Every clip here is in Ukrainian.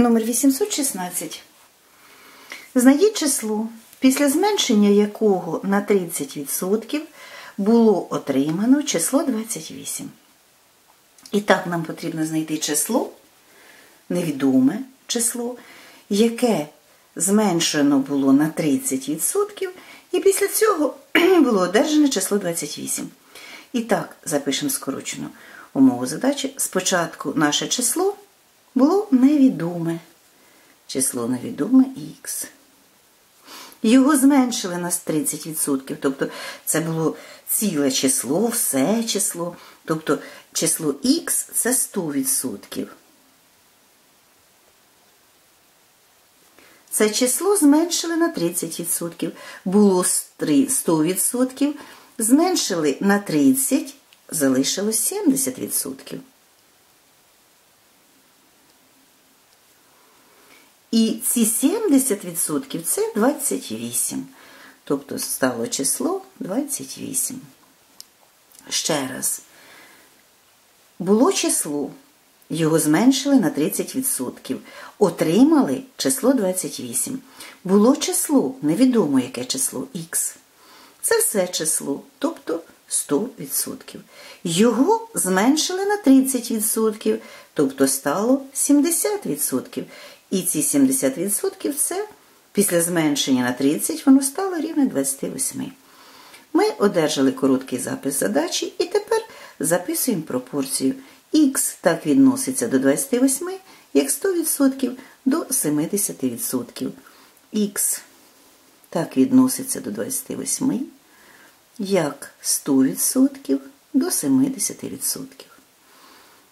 Номер 816. Знайдіть число, після зменшення якого на 30% було отримано число 28. І так нам потрібно знайти число, невідоме число, яке зменшено було на 30%, і після цього було одержане число 28. І так, запишемо скорочену умову задачі. Спочатку наше число було невідоме. Число невідоме х. Його зменшили на 30%. Тобто це було ціле число, все число. Тобто число х це 100%. Це число зменшили на 30%. Було 100%, зменшили на 30%, залишилось 70%. І ці 70% це 28. Тобто стало число 28. Ще раз. Було число, його зменшили на 30%. Отримали число 28. Було число, невідомо яке число х. Це все число, тобто 100%. Його зменшили на 30%, тобто стало 70%. І ці 70% це після зменшення на 30 воно стало рівне 28. Ми одержали короткий запис задачі і тепер записуємо пропорцію. Х так відноситься до 28, як 100% до 70%. Х так відноситься до 28, як 100% до 70%.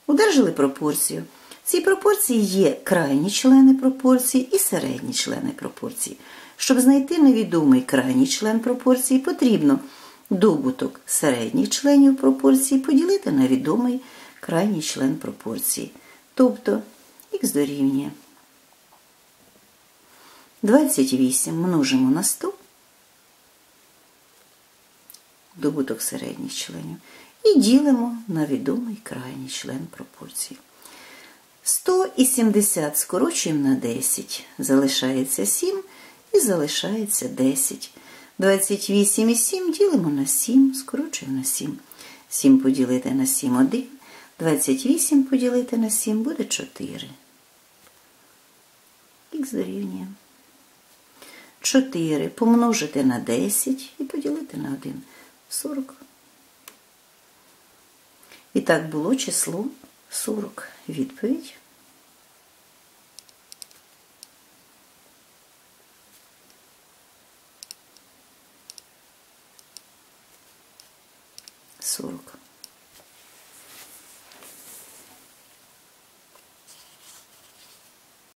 Одержали пропорцію. Цій пропорції є крайні члени пропорції і середні члени пропорції. Щоб знайти невідомий крайній член пропорції, потрібно добуток середніх членів пропорції поділити на відомий крайній член пропорції. Тобто х дорівнює 28 множимо на 100, добуток середніх членів, і ділимо на відомий крайній член пропорції. 100 і 70 скорочуємо на 10, залишається 7 і залишається 10. 28 і 7 ділимо на 7, скорочуємо на 7. 7 поділити на 7 – 1. 28 поділити на 7 буде 4. Х дорівнює. 4 помножити на 10 і поділити на 1. 40. І так було число 40. Відповідь. Сорок.